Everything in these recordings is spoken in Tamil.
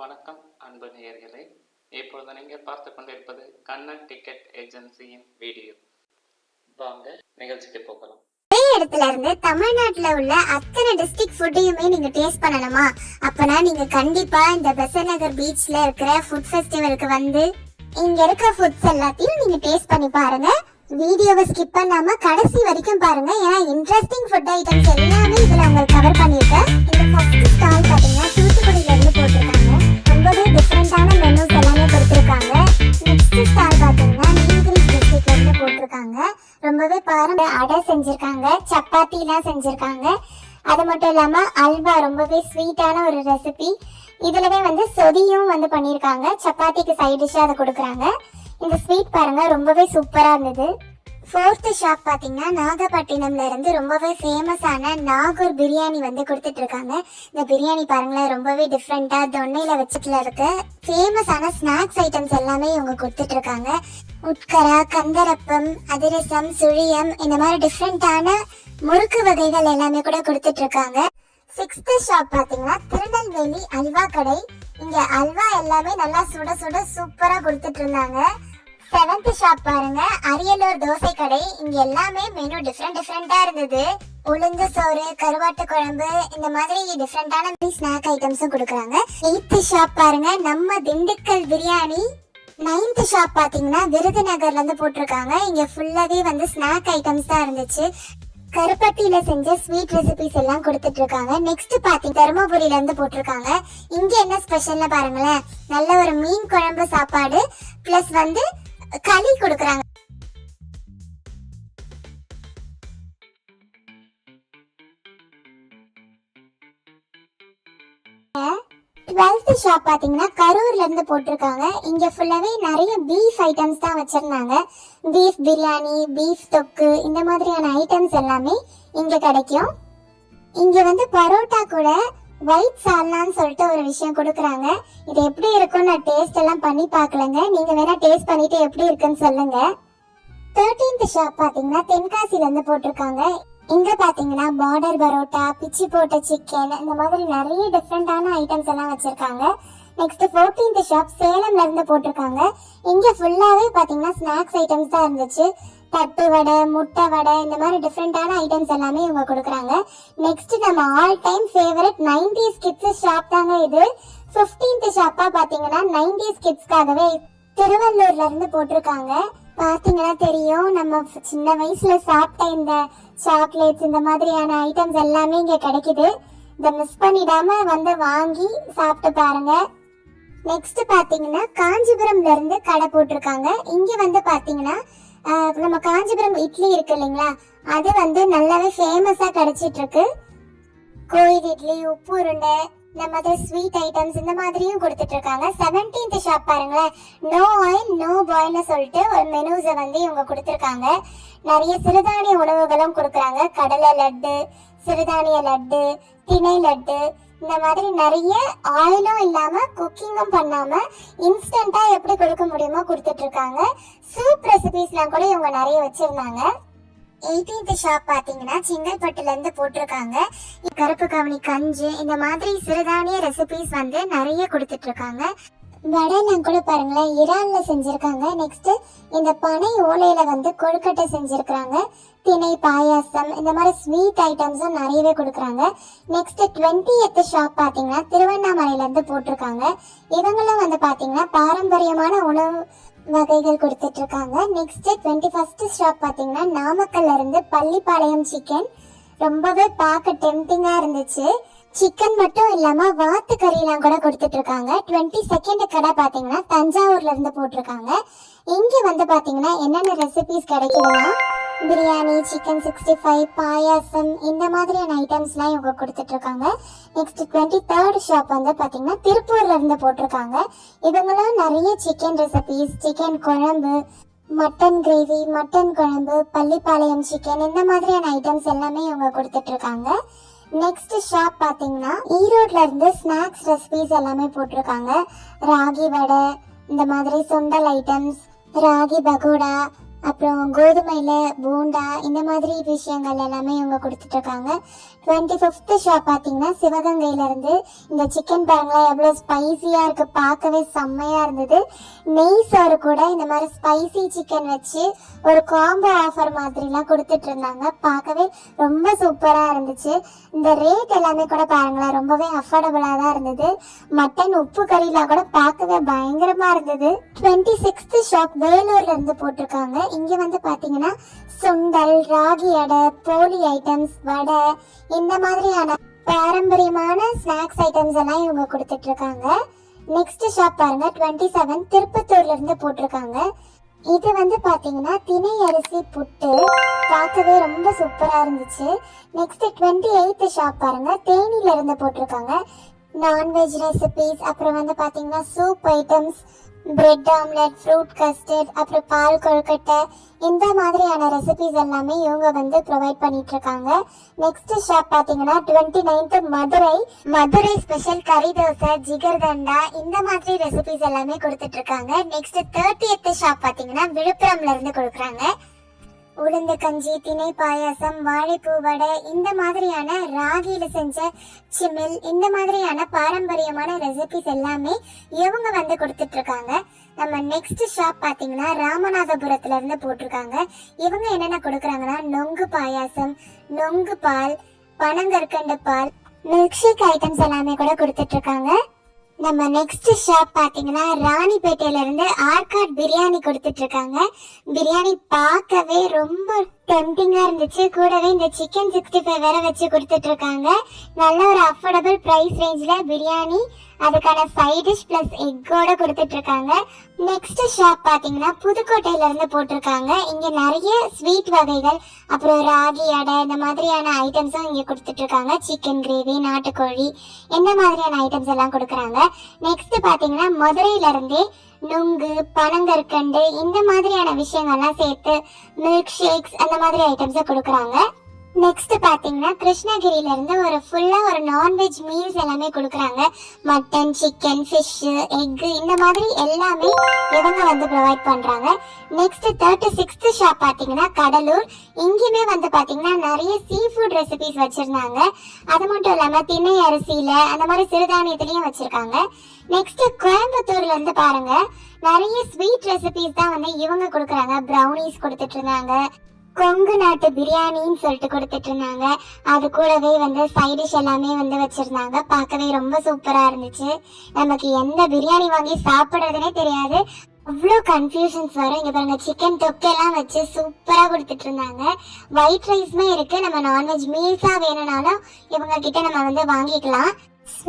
வணக்கம் அன்பு நேயர்களே. இப்பொழுது நீங்கள் பார்த்து கொண்டிருப்பது கண்ணன் டிக்கெட் ஏஜென்சியின் வீடியோ. வாங்க நிகழ்ச்சிக்கு போகலாம். ஒரே இடத்துல இருந்து தமிழ்நாட்டுல உள்ள அத்தனை டிஸ்ட்ரிக்ட் ஃபுட்டையுமே நீங்க டேஸ்ட் பண்ணணுமா? அப்பனா நீங்க கண்டிப்பா இந்த பெசன் நகர் பீச்ல இருக்கிற ஃபுட் ஃபெஸ்டிவலுக்கு வந்து இங்க இருக்கிற ஃபுட்ஸ் எல்லாத்தையும் நீங்க டேஸ்ட் பண்ணி பாருங்க. வீடியோவை ஸ்கிப் பண்ணாம கடைசி வரைக்கும் பாருங்க. ஏன்னா இன்ட்ரெஸ்டிங் ஃபுட் ஐட்டம்ஸ் எல்லாமே இதுல உங்களுக்கு கவர் பண்ணிருக்கேன் இந்த ஃபர்ஸ்ட் ஸ்டால் பாத்தீங்கன்னா தூத்துக்குடியில இருந்து போட்டிருக்காங்க. ரொம்பவே டிஃப்ரெண்டான மெனூஸ் எல்லாமே கொடுத்திருக்காங்க. நெக்ஸ்ட் ஸ்டால் பாத்தீங்கன்னா நீலகிரிஸ் டிஸ்ட்ரிக்ட்ல இருந்து போட்டிருக்காங்க. ரொம்பவே பாருங்க அடை செஞ்சுருக்காங்க. சப்பாத்திலாம் செஞ்சுருக்காங்க. அது மட்டும் இல்லாமல் அல்வா ரொம்பவே ஸ்வீட்டான ஒரு ரெசிபி இதுலவே வந்து சொதியும் வந்து பண்ணியிருக்காங்க. சப்பாத்திக்கு சைட் டிஷ்ஷா அதை கொடுக்குறாங்க. இந்த ஸ்வீட் பாருங்க ரொம்பவே சூப்பராக இருந்தது. ஃபோர்த் ஷாப் பார்த்தீங்கன்னா நாகப்பட்டினம்ல இருந்து ரொம்பவே ஃபேமஸான நாகூர் பிரியாணி வந்து கொடுத்துட்டு இருக்காங்க இந்த பிரியாணி பாருங்களேன் ரொம்பவே டிஃப்ரெண்டா தொன்னையில வச்சுட்டுல இருக்கு. ஃபேமஸான ஸ்நாக்ஸ் ஐட்டம்ஸ் எல்லாமே இவங்க கொடுத்துட்டு இருக்காங்க உட்கரா கந்தரப்பம் அதிரசம் சுழியம் இந்த மாதிரி டிஃப்ரெண்டான முறுக்கு வகைகள் எல்லாமே கூட கொடுத்துட்டு இருக்காங்க சிக்ஸ்த் ஷாப் பார்த்தீங்கன்னா திருநெல்வேலி அல்வா கடை. இங்க அல்வா எல்லாமே நல்லா சுட சுட சூப்பரா கொடுத்துட்டு இருந்தாங்க செவன்த் ஷாப் பாருங்க. அரியலூர் தோசை கடை. இங்க எல்லாமே மெனு டிஃப்ரெண்ட் டிஃப்ரெண்டா இருந்தது. உளுந்து சோறு கருவாட்டு குழம்பு இந்த மாதிரி டிஃப்ரெண்டான ஸ்நாக் ஐட்டம்ஸும் கொடுக்குறாங்க. எயித்து ஷாப் பாருங்க. நம்ம திண்டுக்கல் பிரியாணி. நைன்த் ஷாப் பாத்தீங்கன்னா விருதுநகர்ல இருந்து போட்டிருக்காங்க. இங்க ஃபுல்லாவே வந்து ஸ்நாக் ஐட்டம்ஸ் தான் இருந்துச்சு. கருப்பட்டியில செஞ்ச ஸ்வீட் ரெசிபிஸ் எல்லாம் கொடுத்துட்டு இருக்காங்க. நெக்ஸ்ட் பாத்தி தருமபுரியில இருந்து போட்டிருக்காங்க. இங்க என்ன ஸ்பெஷல்னு பாருங்களேன். நல்ல ஒரு மீன் குழம்பு சாப்பாடு. பிளஸ் வந்து களி கொடுக்குறாங்க. டுவெல்த் ஷாப் பார்த்தீங்கன்னா கரூர்ல இருந்து போட்டிருக்காங்க. இங்க ஃபுல்லாவே நிறைய பீஃப் ஐட்டம்ஸ் தான் வச்சிருந்தாங்க. பீஃப் பிரியாணி பீஃப் தொக்கு இந்த மாதிரியான ஐட்டம்ஸ் எல்லாமே இங்க கிடைக்கும். இங்க வந்து பரோட்டா கூட ஒயிட் சால்னான்னு சொல்லிட்டு ஒரு விஷயம் கொடுக்குறாங்க. இது எப்படி இருக்கும்னு நான் டேஸ்ட் எல்லாம் பண்ணி பார்க்கலங்க. நீங்க வேணா டேஸ்ட் பண்ணிட்டு எப்படி இருக்குன்னு சொல்லுங்க. தேர்ட்டீன்த் ஷாப் பாத்தீங்கன்னா தென்காசில இருந்து போட்டிருக்காங்க. இங்க பாத்தீங்கன்னா பார்டர் பரோட்டா பிச்சி போட்ட சிக்கன் இந்த மாதிரி நிறைய டிஃப்ரெண்டான ஐட்டம்ஸ் எல்லாம் வச்சிருக்காங்க. நெக்ஸ்ட் ஃபோர்டீன்த் ஷாப் சேலம்ல இருந்து போட்டிருக்காங்க. இங்க ஃபுல்லாவே பாத்தீங்கன்னா ஸ்நாக்ஸ் ஐட்டம்ஸ் தான் இருந்துச்சு. தட்டு வடை முட்டை வடை இந்த மாதிரி டிஃப்ரெண்டான ஐட்டம்ஸ் எல்லாமே இவங்க கொடுக்குறாங்க. நெக்ஸ்ட் நம்ம all time favourite nineties kids shop தாங்க இது. ஃபிஃப்டீன்த் ஷாப்பா பாத்தீங்கன்னா நைன்டிஸ் கிட்ஸ்க்காகவே திருவள்ளூர்ல இருந்து போட்டிருக்காங்க. பாத்தீங்கன்னா தெரியும் நம்ம சின்ன வயசுல சாப்பிட்ட இந்த சாக்லேட்ஸ் இந்த மாதிரியான ஐட்டம்ஸ் எல்லாமே இங்க கிடைக்குது. இதை மிஸ் பண்ணிடாம வந்து வாங்கி சாப்பிட்டு பாருங்க. நெக்ஸ்ட் பாத்தீங்கன்னா காஞ்சிபுரம்ல இருந்து கடை போட்டிருக்காங்க. இங்க வந்து பாத்தீங்கன்னா நம்ம காஞ்சிபுரம் இட்லி இருக்கு இல்லைங்களா? அது வந்து நல்லாவே ஃபேமஸா கிடைச்சிட்டு இருக்கு கோயில் இட்லி உப்பு உருண்டை இந்த மாதிரி ஸ்வீட் ஐட்டம்ஸ் இந்த மாதிரியும் கொடுத்துட்டு இருக்காங்க செவன்டீன்த் ஷாப் பாருங்களேன் நோ ஆயில் நோ பாய்னு சொல்லிட்டு ஒரு மெனூஸை வந்து இவங்க கொடுத்துருக்காங்க. நிறைய சிறுதானிய உணவுகளும் கொடுக்குறாங்க. கடலை லட்டு சிறுதானிய லட்டு திணை லட்டு இந்த மாதிரி நிறைய ஆயிலும் இல்லாம குக்கிங்கும் பண்ணாம இன்ஸ்டன்டா எப்படி கொடுக்க முடியுமோ கொடுத்துட்டு இருக்காங்க. சூப் ரெசிபிஸ்லாம் கூட இவங்க நிறைய வச்சிருந்தாங்க. எயிட்டீன்த் ஷாப் பார்த்தீங்கன்னா செங்கல்பட்டுல இருந்து போட்டிருக்காங்க. கருப்பு கவனி கஞ்சி இந்த மாதிரி சிறுதானிய ரெசிபிஸ் வந்து நிறைய கொடுத்துட்டு இருக்காங்க. வடைலாம் கூட பாருங்களேன் இறால்ல செஞ்சிருக்காங்க. நெக்ஸ்ட் இந்த பனை ஓலையில வந்து கொழுக்கட்டை செஞ்சிருக்காங்க திணை பாயாசம் இந்த மாதிரி ஸ்வீட் ஐட்டம்ஸும் நிறையவே கொடுக்குறாங்க. நெக்ஸ்ட் டுவெண்ட்டி எத்து ஷாப் பார்த்தீங்கன்னா திருவண்ணாமலையில இருந்து போட்டிருக்காங்க. இவங்களும் வந்து பார்த்தீங்கன்னா பாரம்பரியமான உணவு வகைகள் கொடுத்துட்டு இருக்காங்க நெக்ஸ்ட் டுவெண்ட்டி ஃபர்ஸ்ட் ஷாப் பார்த்தீங்கன்னா நாமக்கல்ல இருந்து பள்ளிப்பாளையம் சிக்கன் ரொம்பவே பார்க்க டெம்பிங்காக இருந்துச்சு. சிக்கன் மட்டும் இல்லாம வாத்து கறியெல்லாம் கூட கொடுத்துட்டு இருக்காங்க டுவெண்ட்டி செகண்ட் கடை பாத்தீங்கன்னா தஞ்சாவூர்ல இருந்து போட்டிருக்காங்க. இங்க வந்து பாத்தீங்கன்னா என்னென்ன ரெசிபிஸ் கிடைக்குதுன்னா biryani chicken sixty five payasam இந்த மாதிரியான ஐட்டம்ஸ்லாம் இவங்க கொடுத்துட்டு இருக்காங்க நெக்ஸ்ட் டுவெண்ட்டி தேர்ட் ஷாப் வந்து பாத்தீங்கன்னா திருப்பூர்ல இருந்து போட்டிருக்காங்க. இவங்களும் நிறைய சிக்கன் ரெசிபிஸ் சிக்கன் குழம்பு மட்டன் கிரேவி மட்டன் குழம்பு பள்ளிப்பாளையம் சிக்கன் இந்த மாதிரியான ஐட்டம்ஸ் எல்லாமே இவங்க கொடுத்துட்டு இருக்காங்க நெக்ஸ்ட் ஷாப் பார்த்தீங்கன்னா ஈரோட்ல இருந்து ஸ்நாக்ஸ் ரெசிபிஸ் எல்லாமே போட்டிருக்காங்க. ராகி வடை இந்த மாதிரி சுண்டல் ஐட்டம்ஸ் ராகி பகோடா அப்புறம் கோதுமையில் போண்டா இந்த மாதிரி விஷயங்கள் எல்லாமே இவங்க கொடுத்துட்ருக்காங்க. டுவெண்ட்டி ஃபிஃப்த்து ஷாப் பார்த்தீங்கன்னா சிவகங்கையிலேருந்து இந்த சிக்கன் பாருங்களா எவ்வளோ ஸ்பைசியாக இருக்குது பார்க்கவே செம்மையாக இருந்தது. நெய் சாறு கூட இந்த மாதிரி ஸ்பைசி சிக்கன் வச்சு ஒரு காம்போ ஆஃபர் மாதிரிலாம் கொடுத்துட்டு இருந்தாங்க பார்க்கவே ரொம்ப சூப்பராக இருந்துச்சு. இந்த ரேட் எல்லாமே கூட பாருங்களேன் ரொம்பவே அஃபோர்டபுளாக தான் இருந்தது. மட்டன் உப்பு கறிலாம் கூட பார்க்கவே பயங்கரமாக இருந்தது. டுவெண்ட்டி சிக்ஸ்த்து ஷாப் வேலூர்லேருந்து போட்டிருக்காங்க. இங்க வந்து பாத்தீங்கன்னா சுண்டல் ராகி அடை போலி ஐட்டம்ஸ் வடை இந்த மாதிரியான பாரம்பரியமான ஸ்நாக்ஸ் ஐட்டம்ஸ் எல்லாம் இவங்க கொடுத்துட்டு இருக்காங்க நெக்ஸ்ட் ஷாப் பாருங்க டுவெண்ட்டி செவன் திருப்பத்தூர்ல இருந்து போட்டிருக்காங்க. இது வந்து பாத்தீங்கன்னா திணை அரிசி புட்டு. பார்க்கவே ரொம்ப சூப்பரா இருந்துச்சு. நெக்ஸ்ட் டுவெண்ட்டி எயித்து ஷாப் பாருங்க தேனியில இருந்து போட்டிருக்காங்க. நான்வெஜ் ரெசிபிஸ் அப்புறம் வந்து பாத்தீங்கன்னா soup items bread omelette fruit custard அப்புறம் பால் கொழுக்கட்டை இந்த மாதிரியான ரெசிபிஸ் எல்லாமே இவங்க வந்து ப்ரொவைட் பண்ணிட்டு இருக்காங்க நெக்ஸ்ட் ஷாப் பார்த்தீங்கன்னா twenty ninth Madurai Madurai special கறி தோசை ஜிகர்தண்டா இந்த மாதிரி ரெசிபிஸ் எல்லாமே கொடுத்துட்டு இருக்காங்க நெக்ஸ்ட் தேர்ட்டி ஷாப் பார்த்தீங்கன்னா விழுப்புரம்ல இருந்து கொடுக்குறாங்க. உளுந்து கஞ்சி திணை பாயாசம் வாழைப்பூ வடை இந்த மாதிரியான ராகியில செஞ்ச சிமில் இந்த மாதிரியான பாரம்பரியமான ரெசிபிஸ் எல்லாமே இவங்க வந்து கொடுத்துட்டு இருக்காங்க நம்ம நெக்ஸ்ட் ஷாப் பார்த்தீங்கன்னா ராமநாதபுரத்துல இருந்து போட்டிருக்காங்க. இவங்க என்னென்ன கொடுக்குறாங்கன்னா நொங்கு பாயாசம் நொங்கு பால் பனங்கற்கண்டு பால் மில்க் ஷேக் ஐட்டம்ஸ் எல்லாமே கூட கொடுத்துட்டு இருக்காங்க நம்ம நெக்ஸ்ட் ஷாப் பாத்தீங்கன்னா ராணிப்பேட்டையில இருந்து ஆர்காட் பிரியாணி கொடுத்துட்டு இருக்காங்க. பிரியாணி பார்க்கவே ரொம்ப டெம்டிங்கா இருந்துச்சு. கூடவே இந்த சிக்கன் சிக்ஸ்டி ஃபைவ் வேற வச்சு கொடுத்துட்டு இருக்காங்க நல்ல ஒரு அஃபோர்டபுள் ப்ரைஸ் ரேஞ்ச்ல பிரியாணி அதுக்கான சைட் டிஷ் பிளஸ் எக்கோட கொடுத்துட்டு இருக்காங்க நெக்ஸ்ட் ஷாப் பாத்தீங்கன்னா புதுக்கோட்டையில இருந்து போட்டிருக்காங்க. இங்க நிறைய ஸ்வீட் வகைகள் அப்புறம் ராகி அடை இந்த மாதிரியான ஐட்டம்ஸும் இங்க கொடுத்துட்டு இருக்காங்க சிக்கன் கிரேவி நாட்டுக்கோழி இந்த மாதிரியான ஐட்டம்ஸ் எல்லாம் கொடுக்குறாங்க. நெக்ஸ்ட் பாத்தீங்கன்னா மதுரையில இருந்தே நுங்கு பனங்கற்கண்டு இந்த மாதிரியான விஷயங்கள்லாம் சேர்த்து மில்க் ஷேக்ஸ் அந்த மாதிரி ஐட்டம்ஸை கொடுக்குறாங்க. நெக்ஸ்ட் பாத்தீங்கன்னா கிருஷ்ணகிரில இருந்து ஒரு ஃபுல்லா ஒரு நான்வெஜ் மீல்ஸ் எல்லாமே கொடுக்குறாங்க. மட்டன் சிக்கன் ஃபிஷ் எக் இந்த மாதிரி எல்லாமே இவங்க வந்து ப்ரொவைட் பண்றாங்க. நெக்ஸ்ட் தேர்ட்டி சிக்ஸ்த் ஷாப் பாத்தீங்கன்னா கடலூர். இங்கேயுமே வந்து பாத்தீங்கன்னா நிறைய சீ ஃபுட் ரெசிபிஸ் வச்சிருந்தாங்க. அது மட்டும் இல்லாம திணை அரிசியில அந்த மாதிரி சிறுதானியத்திலயும் வச்சிருக்காங்க. நெக்ஸ்ட் கோயம்புத்தூர்ல இருந்து பாருங்க நிறைய ஸ்வீட் ரெசிபிஸ் தான் வந்து இவங்க கொடுக்குறாங்க. ப்ரௌனிஸ் கொடுத்துட்டு இருந்தாங்க. கொங்கு நாட்டு பிரியாணின்னு சொல்லிட்டு கொடுத்துட்டு இருந்தாங்க அது கூடவே வந்து சைடிஷ் எல்லாமே வந்து வச்சிருந்தாங்க. பார்க்கவே ரொம்ப சூப்பரா இருந்துச்சு. நமக்கு எந்த பிரியாணி வாங்கி சாப்பிடுறதுனே தெரியாது. அவ்வளோ கன்ஃபியூஷன்ஸ் வரும். இங்கே பாருங்க சிக்கன் தொக்கெல்லாம் வச்சு சூப்பரா கொடுத்துட்டு இருந்தாங்க ஒயிட் ரைஸ்மே இருக்கு. நம்ம நான்வெஜ் மீல்ஸாக வேணும்னாலும் இவங்க கிட்ட நம்ம வந்து வாங்கிக்கலாம்.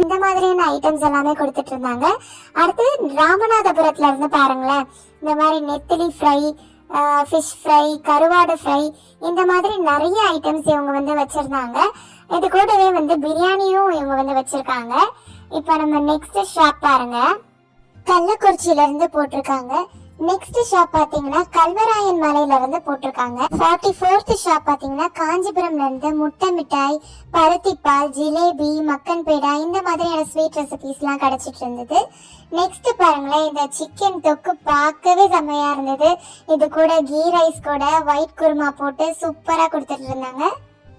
இந்த மாதிரியான ஐட்டம்ஸ் எல்லாமே கொடுத்துட்டு இருந்தாங்க அடுத்து ராமநாதபுரத்துல இருந்து பாருங்களேன். இந்த மாதிரி நெத்திலி ஃப்ரை ஃபிஷ் ஃப்ரை கருவாடு ஃப்ரை இந்த மாதிரி நிறைய ஐட்டம்ஸ் இவங்க வந்து வச்சிருந்தாங்க. இது கூடவே வந்து பிரியாணியும் இவங்க வந்து வச்சிருக்காங்க. இப்போ நம்ம நெக்ஸ்ட் ஷாப் பாருங்க. கள்ளக்குறிச்சியிலேருந்து போட்டிருக்காங்க. நெக்ஸ்ட் ஷாப் பாத்தீங்கன்னா கல்வராயன் மலையில இருந்து போட்டிருக்காங்க. ஃபார்ட்டி ஃபோர்த் ஷாப் பாத்தீங்கன்னா காஞ்சிபுரம்ல இருந்து முட்டை மிட்டாய் பருத்திப்பால் ஜிலேபி மக்கன் பேடா இந்த மாதிரியான ஸ்வீட் ரெசிபிஸ் எல்லாம் கிடைச்சிட்டு இருந்தது. நெக்ஸ்ட் பாருங்களேன் இந்த சிக்கன் தொக்கு பார்க்கவே செம்மையா இருந்தது. இது கூட கீ ரைஸ் கூட ஒயிட் குருமா போட்டு சூப்பரா கொடுத்துட்டு இருந்தாங்க.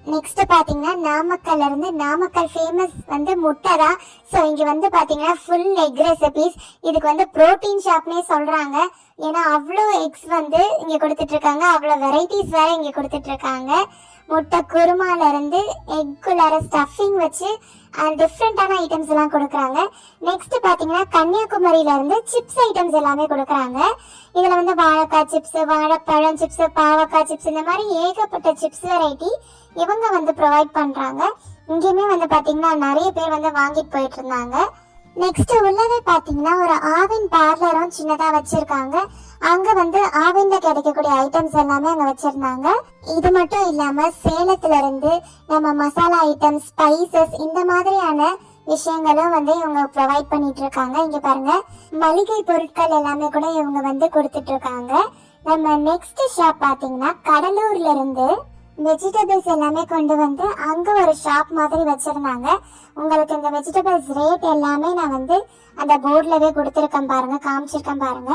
நெக்ஸ்ட் பாத்தீங்கன்னா நாமக்கல்ல இருந்து நாமக்கல் ஃபேமஸ் வந்து முட்டை தான் ஸோ இங்க வந்து பாத்தீங்கன்னா ஃபுல் எக் ரெசிபிஸ் இதுக்கு வந்து புரோட்டீன் ஷாப்னே சொல்றாங்க. ஏன்னா அவ்வளோ எக்ஸ் வந்து இங்க கொடுத்துட்டு இருக்காங்க அவ்வளோ வெரைட்டிஸ் வேற இங்க கொடுத்துட்டு இருக்காங்க முட்டை குருமால இருந்து எக்குள்ளார ஸ்டஃபிங் வச்சு டிஃப்ரெண்டான ஐட்டம்ஸ் எல்லாம் கொடுக்குறாங்க. நெக்ஸ்ட் பாத்தீங்கன்னா கன்னியாகுமரியில இருந்து சிப்ஸ் ஐட்டம்ஸ் எல்லாமே கொடுக்குறாங்க. இதுல வந்து வாழைக்காய் சிப்ஸ் வாழைப்பழம் சிப்ஸ் பாவக்காய் சிப்ஸ் இந்த மாதிரி ஏகப்பட்ட சிப்ஸ் வெரைட்டி இவங்க வந்து ப்ரொவைட் பண்றாங்க. இங்கேயுமே வந்து பாத்தீங்கன்னா நிறைய பேர் வந்து வாங்கிட்டு போயிட்டு இருந்தாங்க. நெக்ஸ்ட் உள்ளவே பாத்தீங்கன்னா ஒரு ஆவின் பார்லரும் சின்னதா வச்சிருக்காங்க. அங்க வந்து ஆவின்ல கிடைக்கக்கூடிய ஐட்டம்ஸ் எல்லாமே அங்க வச்சிருந்தாங்க. இது மட்டும் இல்லாம சேலத்துல இருந்து நம்ம மசாலா ஐட்டம்ஸ் ஸ்பைசஸ் இந்த மாதிரியான விஷயங்களும் வந்து இவங்க ப்ரொவைட் பண்ணிட்டு இருக்காங்க. இங்க பாருங்க மளிகை பொருட்கள் எல்லாமே கூட இவங்க வந்து கொடுத்துட்டு இருக்காங்க. நம்ம நெக்ஸ்ட் ஷாப் பாத்தீங்கன்னா கடலூர்ல இருந்து வெஜிடபிள்ஸ் எல்லாமே கொண்டு வந்து அங்க ஒரு ஷாப் மாதிரி வச்சிருந்தாங்க. உங்களுக்கு இந்த வெஜிடபிள்ஸ் ரேட் எல்லாமே நான் வந்து அந்த போர்டிலவே கொடுத்துருக்கேன் பாருங்க காமிச்சிருக்கேன் பாருங்க.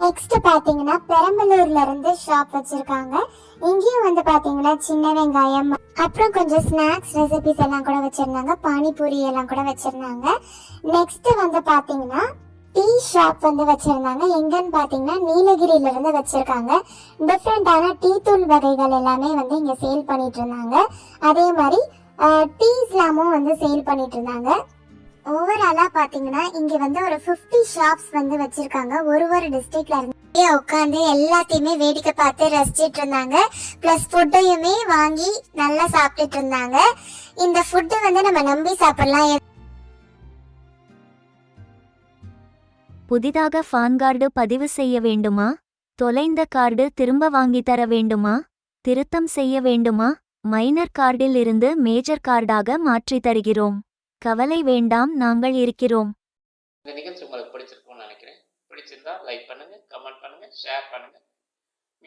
நெக்ஸ்ட் பாத்தீங்கன்னா பெரம்பலூர்ல இருந்து ஷாப் வச்சிருக்காங்க. இங்கேயும் வந்து பாத்தீங்கன்னா சின்ன வெங்காயம் அப்புறம் கொஞ்சம் ஸ்நாக்ஸ் ரெசிபிஸ் எல்லாம் கூட வச்சிருந்தாங்க. பானிபூரி எல்லாம் கூட வச்சிருந்தாங்க. நெக்ஸ்ட் வந்து பாத்தீங்கன்னா E டீ ஷாப் வந்து வச்சிருந்தாங்க. எங்கன்னு பாத்தீங்கன்னா நீலகிரியில இருந்து வச்சிருக்காங்க டிஃப்ரெண்டான டீ தூள் வகைகள் எல்லாமே வந்து இங்க சேல் பண்ணிட்டு இருந்தாங்க. அதே மாதிரி டீஸ்லாமும் வந்து சேல் பண்ணிட்டு இருந்தாங்க. ஓவராலா பாத்தீங்கன்னா இங்க வந்து ஒரு 50 ஷாப்ஸ் வந்து வச்சிருக்காங்க. ஒரு ஒரு டிஸ்ட்ரிக்ட்ல இருந்து உட்காந்து எல்லாத்தையுமே வேடிக்கை பார்த்து ரசிச்சிட்டு இருந்தாங்க. பிளஸ் ஃபுட்டையுமே வாங்கி நல்லா சாப்பிட்டுட்டு இருந்தாங்க. இந்த ஃபுட்டு வந்து நம்ம நம்பி சாப்பிடலாம். புதிதாக ஃபான் கார்டு பதிவு செய்ய வேண்டுமா? தொலைந்த கார்டு திரும்ப வாங்கி தர வேண்டுமா? திருத்தம் செய்ய வேண்டுமா? மைனர் கார்டில் இருந்து மேஜர் கார்டாக மாற்றி தருகிறோம். கவலை வேண்டாம் நாங்கள் இருக்கிறோம். இந்த நிகழ்ச்சி உங்களுக்கு பிடிச்சிருக்கும்னு நினைக்கிறேன். பிடிச்சிருந்தா லைக் பண்ணுங்க கமெண்ட் பண்ணுங்க ஷேர் பண்ணுங்க.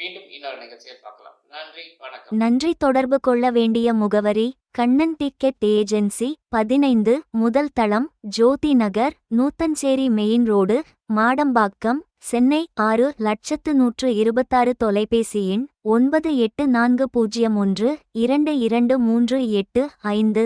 மீண்டும் இன்னொரு நிகழ்ச்சியை பார்க்கலாம். நன்றி வணக்கம். நன்றி. தொடர்பு கொள்ள வேண்டிய முகவரி கண்ணன் டிக்கெட் ஏஜென்சி பதினைந்து முதல் தளம் ஜோதி நகர் நூத்தஞ்சேரி மெயின் ரோடு மாடம்பாக்கம் சென்னை ஆறு லட்சத்து நூற்று இருபத்தாறு தொலைபேசி எண் ஒன்பது எட்டு நான்கு பூஜ்ஜியம் ஒன்று இரண்டு இரண்டு மூன்று எட்டு ஐந்து.